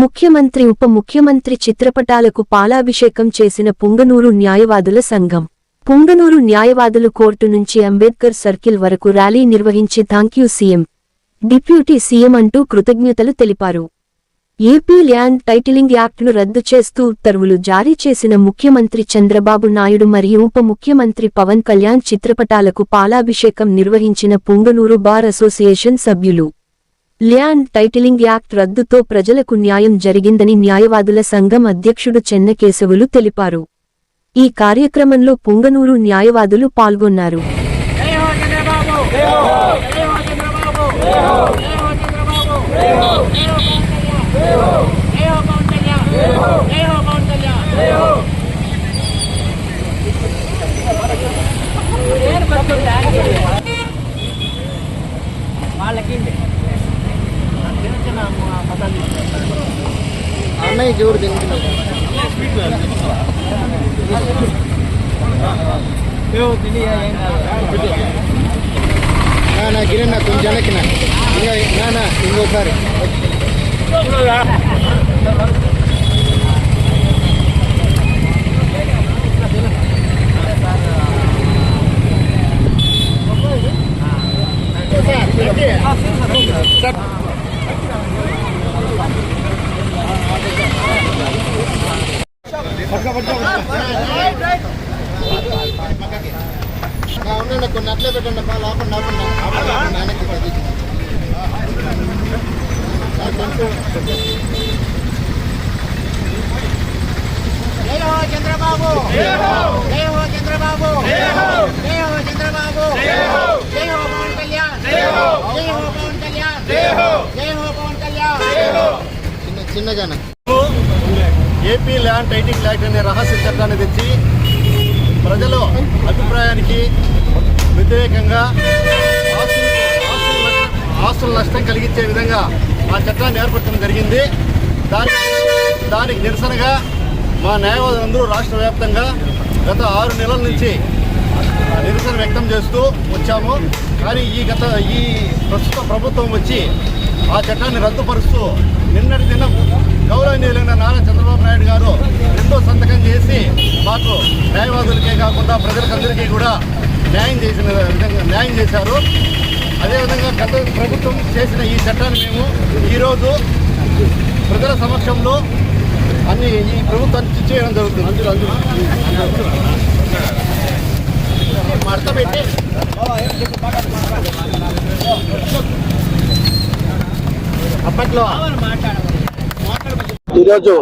ముఖ్యమంత్రి ఉప ముఖ్యమంత్రి చిత్రపటాలకు పాలాభిషేకం చేసిన పుంగనూరు న్యాయవాదుల సంఘం. పుంగనూరు న్యాయవాదులు కోర్టు నుంచి అంబేద్కర్ సర్కిల్ వరకు ర్యాలీ నిర్వహించి thank you CM deputy CM అంటూ కృతజ్ఞతలు తెలిపారు. ఏపీ ల్యాండ్ టైటిలింగ్ యాక్ట్ను రద్దు చేస్తూ ఉత్తర్వులు జారీ చేసిన ముఖ్యమంత్రి చంద్రబాబు నాయుడు మరియు ఉప ముఖ్యమంత్రి పవన్ కళ్యాణ్ చిత్రపటాలకు పాలాభిషేకం నిర్వహించిన పుంగనూరు బార్ అసోసియేషన్ సభ్యులు. ల్యాండ్ టైటిలింగ్ యాక్ట్ రద్దుతో ప్రజలకు న్యాయం జరిగిందని న్యాయవాదుల సంఘం అధ్యక్షుడు చెన్నకేశవులు తెలిపారు ఈ కార్యక్రమంలో పుంగనూరు న్యాయవాదులు పాల్గొన్నారు Yeah. అన్నయ్యకి ఎవరు తింటున్నారు నా గిరన్న కొంచెం వెనక్కి నా ఇంకా నా ఇంకోసారి నా ఉండండి కొన్ని అట్లే పెట్టండి పాలు ఆపండి ఆపండి ఆపండి ఆపండి వెనక్కి పది జై హో చంద్రబాబు జై హో జై హో చంద్రబాబు జై హో జై హో చంద్రబాబు జై హో జై హో పవన్ కళ్యాణ్ జై హో జై హో పవన్ కళ్యాణ్ జై హో జై హో పవన్ కళ్యాణ్ జై హో చిన్న చిన్నగానే ఏపీ ల్యాండ్ టైటింగ్ యాక్ట్ అనే రహస్య చట్టాన్ని తెచ్చి ప్రజల అభిప్రాయానికి వ్యతిరేకంగా ఆస్తులు- ఆస్తుల నష్టం- ఆస్తుల నష్టం కలిగించే విధంగా ఆ చట్టాన్ని ఏర్పరచడం జరిగింది. దానికి దానికి నిరసనగా మా న్యాయవాదులందరూ రాష్ట్ర వ్యాప్తంగా గత ఆరు నెలల నుంచి నిరసన వ్యక్తం చేస్తూ వచ్చాము. కానీ ఈ గత ఈ ప్రస్తుత ప్రభుత్వం వచ్చి ఆ చట్టాన్ని రద్దుపరుస్తూ నిన్నటి దిన గౌరవనీయులైన నారా చంద్రబాబు నాయుడు గారు ఎంతో సంతకం చేసి మాకు న్యాయవాదులకే కాకుండా ప్రజలకందరికీ కూడా న్యాయం చేసిన విధంగా న్యాయం చేశారు. అదేవిధంగా గత ప్రభుత్వం చేసిన ఈ చట్టాన్ని మేము ఈరోజు ప్రజల సమక్షంలో అన్ని ఈ ప్రభుత్వానికి చేయడం జరుగుతుంది. అందులో అందులో. మడత పెట్టి అప్పట్లో ఈరోజు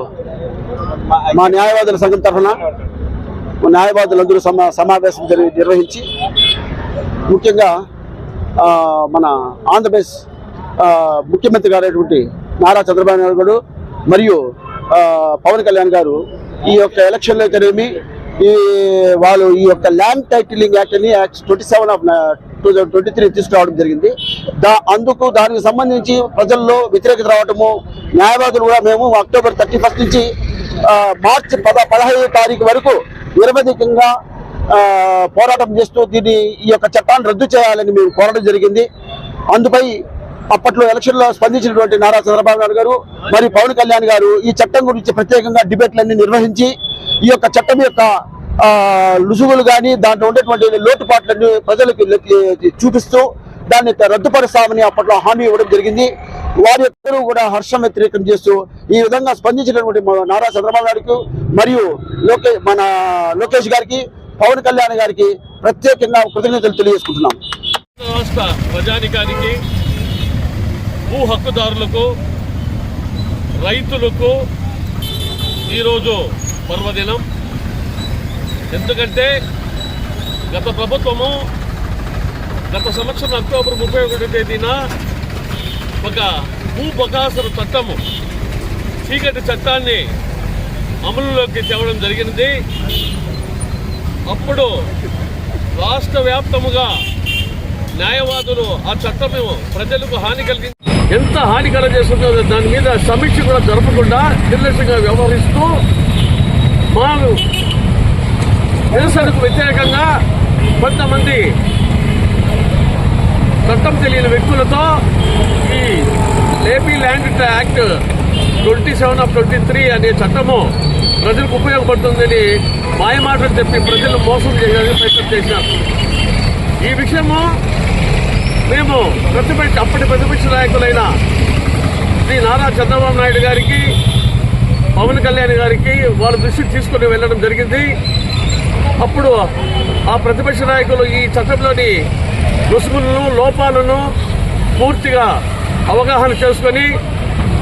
మా న్యాయవాదుల సంఘం తరఫున మా న్యాయవాదులందరూ సమా సమావేశం జరిగి నిర్వహించి ముఖ్యంగా మన ఆంధ్రప్రదేశ్ ముఖ్యమంత్రి గారైనటువంటి నారా చంద్రబాబు నాయుడు గారు మరియు పవన్ కళ్యాణ్ గారు ఈ యొక్క ఎలక్షన్లో అయితేనేమి ఈ వాళ్ళు ఈ యొక్క ల్యాండ్ టైటిలింగ్ యాక్ట్ అని act twenty seven of two thousand twenty three తీసుకురావడం జరిగింది. దా అందుకు దానికి సంబంధించి ప్రజల్లో వ్యతిరేకత రావటము న్యాయవాదులు కూడా మేము అక్టోబర్ థర్టీ ఫస్ట్ నుంచి మార్చి పద పదహైదు తారీఖు వరకు నిరవధికంగా పోరాటం చేస్తూ దీన్ని ఈ యొక్క చట్టాన్ని రద్దు చేయాలని మేము కోరడం జరిగింది. అందుపై అప్పట్లో ఎలక్షన్లో స్పందించినటువంటి నారా చంద్రబాబు నాయుడు గారు మరియు పవన్ కళ్యాణ్ గారు ఈ చట్టం గురించి ప్రత్యేకంగా డిబేట్లన్నీ నిర్వహించి ఈ యొక్క చట్టం యొక్క లుసుగులు కానీ దాంట్లో ఉండేటువంటి లోటుపాట్లన్నీ ప్రజలకు చూపిస్తూ దాన్ని రద్దుపరుస్తామని అప్పట్లో హామీ ఇవ్వడం జరిగింది. వారి ఇద్దరు కూడా హర్షం వ్యతిరేకం చేస్తూ ఈ విధంగా స్పందించినటువంటి నారా చంద్రబాబు గారికి మరియు లోకే మన లోకేష్ గారికి పవన్ కళ్యాణ్ గారికి ప్రత్యేకంగా కృతజ్ఞతలు తెలియజేసుకుంటున్నాం. రాష్ట్ర ప్రజానికానికి భూ హక్కుదారులకు రైతులకు ఈరోజు పర్వదినం. ఎందుకంటే గత ప్రభుత్వము గత సంవత్సరం అక్టోబర్ ముప్పై ఒకటో తేదీన ఒక భూ బకాసుర చట్టము చీకటి చట్టాన్ని అమలులోకి తేవడం జరిగినది. అప్పుడు రాష్ట్ర వ్యాప్తముగా న్యాయవాదులు ఆ చట్టము ప్రజలకు హాని కలిగి ఎంత హాని కలగజేస్తుందో దాని మీద సమీక్ష కూడా జరపకుండా నిర్లక్ష్యంగా వ్యవహరిస్తూ మాను నిరసనకు వ్యతిరేకంగా కొంతమంది చట్టం తెలియని వ్యక్తులతో ఈ AP land act twenty seven of twenty three అనే చట్టము ప్రజలకు ఉపయోగపడుతుందని మాయమాటలు చెప్పి ప్రజలను మోసం చేయడానికి ప్రయత్నం చేశారు. ఈ విషయము మేము ప్రతిపక్ష అప్పటి ప్రతిపక్ష నాయకులైన శ్రీ నారా చంద్రబాబు నాయుడు గారికి పవన్ కళ్యాణ్ గారికి వాళ్ళ దృష్టికి తీసుకుని వెళ్ళడం జరిగింది. అప్పుడు ఆ ప్రతిపక్ష నాయకులు ఈ చట్టంలోని రుసుములను లోపాలను పూర్తిగా అవగాహన చేసుకొని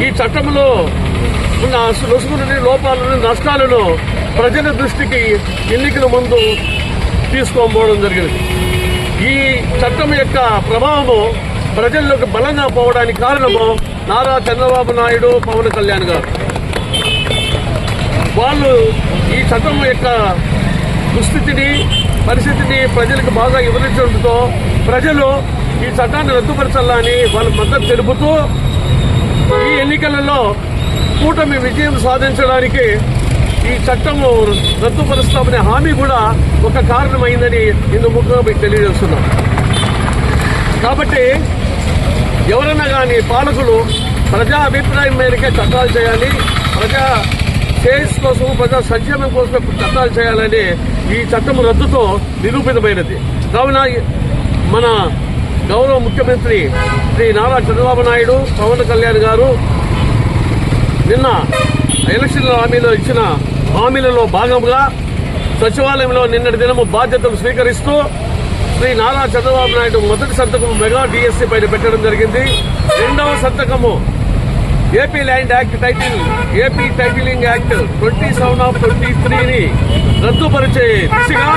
ఈ చట్టంలో ఉన్న రుసుములని లోపాలను నష్టాలను ప్రజల దృష్టికి ఎన్నికల ముందు తీసుకోకపోవడం జరిగింది. ఈ చట్టం యొక్క ప్రభావము ప్రజల్లోకి బలంగా పోవడానికి కారణము నారా చంద్రబాబు నాయుడు పవన్ కళ్యాణ్ గారు. వాళ్ళు ఈ చట్టం యొక్క దుస్థితిని పరిస్థితిని ప్రజలకు బాగా వివరించడంతో ప్రజలు ఈ చట్టాన్ని రద్దుపరచాలని వాళ్ళ మద్దతు తెలుపుతూ ఈ ఎన్నికలలో కూటమి విజయం సాధించడానికి ఈ చట్టము రద్దుపరుస్తామనే హామీ కూడా ఒక కారణమైందని ఇందు ముఖ్యంగా మీకు తెలియజేస్తున్నాం. కాబట్టి ఎవరైనా కానీ పాలకులు ప్రజా అభిప్రాయం మేరకే చట్టాలు చేయాలి ప్రజా శ్రేయస్ కోసం ప్రజా సంక్షేమం కోసం చట్టాలు చేయాలని ఈ చట్టం రద్దుతో నిరూపితమైనది. కావున మన గౌరవ ముఖ్యమంత్రి శ్రీ నారా చంద్రబాబు నాయుడు పవన్ కళ్యాణ్ గారు నిన్న ఎలక్షన్ల హామీలో ఇచ్చిన హామీలలో భాగంగా సచివాలయంలో నిన్నటి దినము బాధ్యతలు స్వీకరిస్తూ శ్రీ నారా చంద్రబాబు నాయుడు మొదటి సంతకము మెగా డిఎస్సీ పైన పెట్టడం జరిగింది. రెండవ సంతకము AP land act title AP titling act twenty seven of twenty త్రీని రద్దుపరిచే దిశగా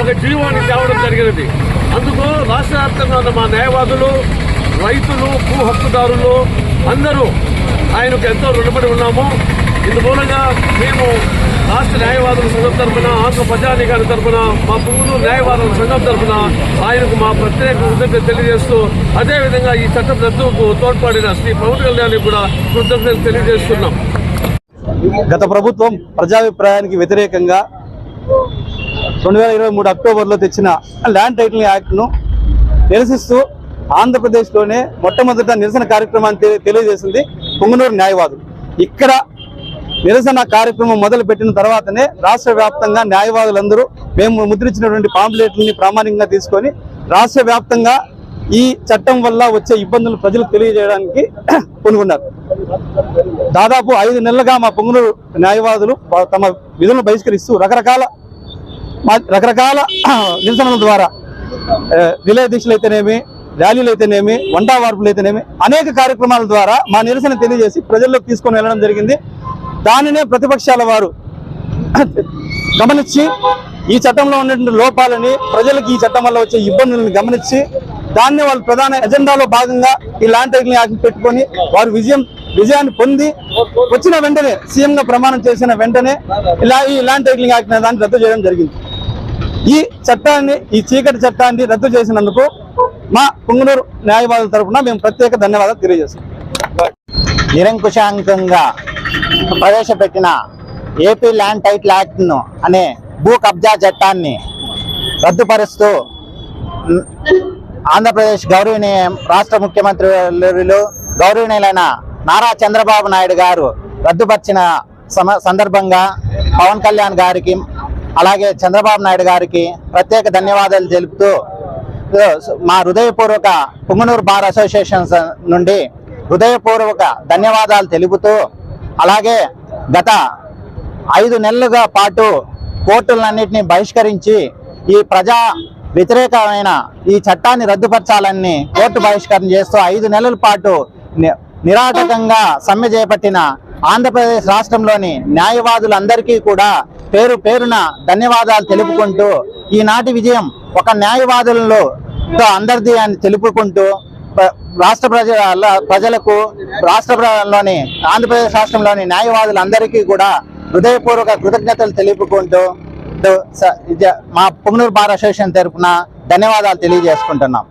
ఒక జీవాన్ని తేవడం జరిగినది. అందుకు రాష్ట్ర వ్యాప్తంగా ఉన్న మా న్యాయవాదులు రైతులు భూ హక్కుదారులు అందరూ ఆయనకు ఎంతో రుణపడి ఉన్నాము. ఇందుమూలంగా మేము రాష్ట్ర న్యాయవాదుల సంఘం తరఫున ఆంధ్ర ప్రజానికాని తరఫున మా పువ్వులు న్యాయవాదుల సంఘం తరఫున ఆయనకు మా ప్రత్యేక కృతజ్ఞత తెలియజేస్తూ అదేవిధంగా ఈ చట్టం రద్దుకు తోడ్పడిన శ్రీ పవన్ కళ్యాణ్ కూడా కృతజ్ఞతలు తెలియజేస్తున్నాం. గత ప్రభుత్వం ప్రజాభిప్రాయానికి వ్యతిరేకంగా రెండు వేల ఇరవై మూడు అక్టోబర్లో తెచ్చిన ల్యాండ్ టైటిల్ యాక్ట్ను నిరసిస్తూ ఆంధ్రప్రదేశ్లోనే మొట్టమొదట నిరసన కార్యక్రమాన్ని తెలియజేసింది పొంగనూరు న్యాయవాదులు. ఇక్కడ నిరసన కార్యక్రమం మొదలు పెట్టిన తర్వాతనే రాష్ట్ర వ్యాప్తంగా న్యాయవాదులందరూ మేము ముద్రించినటువంటి పాంప్లెట్లని ప్రామాణికంగా తీసుకొని రాష్ట్ర వ్యాప్తంగా ఈ చట్టం వల్ల వచ్చే ఇబ్బందులు ప్రజలకు తెలియజేయడానికి పూనుకున్నారు దాదాపు ఐదు నెలలుగా మా పొంగునూరు న్యాయవాదులు తమ విధులను బహిష్కరిస్తూ రకరకాల మా- రకరకాల నిరసనల ద్వారా విలయ దీక్షలు అయితేనేమి ర్యాలీలు అయితేనేమి వంటా వార్పులు అయితేనేమి అనేక కార్యక్రమాల ద్వారా మా నిరసన తెలియజేసి ప్రజల్లోకి తీసుకొని వెళ్ళడం జరిగింది. దానినే ప్రతిపక్షాల వారు గమనించి ఈ చట్టంలో ఉన్నటువంటి లోపాలని ప్రజలకు ఈ చట్టం వల్ల వచ్చే ఇబ్బందులను గమనించి దాన్ని వాళ్ళు ప్రధాన ఎజెండాలో భాగంగా ఈ ల్యాండ్ టైటిలింగ్ పెట్టుకొని వారు విజయం విజయాన్ని పొంది వచ్చిన వెంటనే సీఎంగా ప్రమాణం చేసిన వెంటనే ఇలా ఈ ల్యాండ్ టైటిలింగ్ యాక్ట్ దాన్ని రద్దు చేయడం జరిగింది. ఈ చట్టాన్ని ఈ చీకటి చట్టాన్ని రద్దు చేసినందుకు మా పుంగనూరు న్యాయవాదుల తరఫున మేము ప్రత్యేక ధన్యవాదాలు తెలియజేస్తాం నిరంకుశాంకంగా ప్రవేశపెట్టిన ఏపీ ల్యాండ్ టైటిల్ యాక్ట్ను అనే భూ కబ్జా చట్టాన్ని రద్దుపరుస్తూ ఆంధ్రప్రదేశ్ గౌరవనీయ రాష్ట్ర ముఖ్యమంత్రులు గౌరవనీయులైన నారా చంద్రబాబు నాయుడు గారు రద్దుపరిచిన సందర్భంగా పవన్ కళ్యాణ్ గారికి అలాగే చంద్రబాబు నాయుడు గారికి ప్రత్యేక ధన్యవాదాలు తెలుపుతూ మా హృదయపూర్వక పుంగనూరు బార్ అసోసియేషన్ నుండి హృదయపూర్వక ధన్యవాదాలు తెలుపుతూ అలాగే గత ఐదు నెలలుగా పాటు కోర్టులన్నింటినీ బహిష్కరించి ఈ ప్రజా వ్యతిరేకమైన ఈ చట్టాన్ని రద్దుపరచాలని కోర్టు బహిష్కరణ చేస్తూ ఐదు నెలల పాటు ని- నిరాటకంగా సమ్మె చేపట్టిన ఆంధ్రప్రదేశ్ రాష్ట్రంలోని న్యాయవాదులందరికీ కూడా పేరు పేరున ధన్యవాదాలు తెలుపుకుంటూ ఈనాటి విజయం ఒక న్యాయవాదులలో తో అందరిది అని తెలుపుకుంటూ రాష్ట్ర ప్రజల ప్రజలకు రాష్ట్రంలోని ఆంధ్రప్రదేశ్ రాష్ట్రంలోని న్యాయవాదులందరికీ కూడా హృదయపూర్వక కృతజ్ఞతలు తెలుపుకుంటూ మా పుంగనూరు బార్ అసోసియేషన్ తరపున ధన్యవాదాలు తెలియజేసుకుంటున్నాం.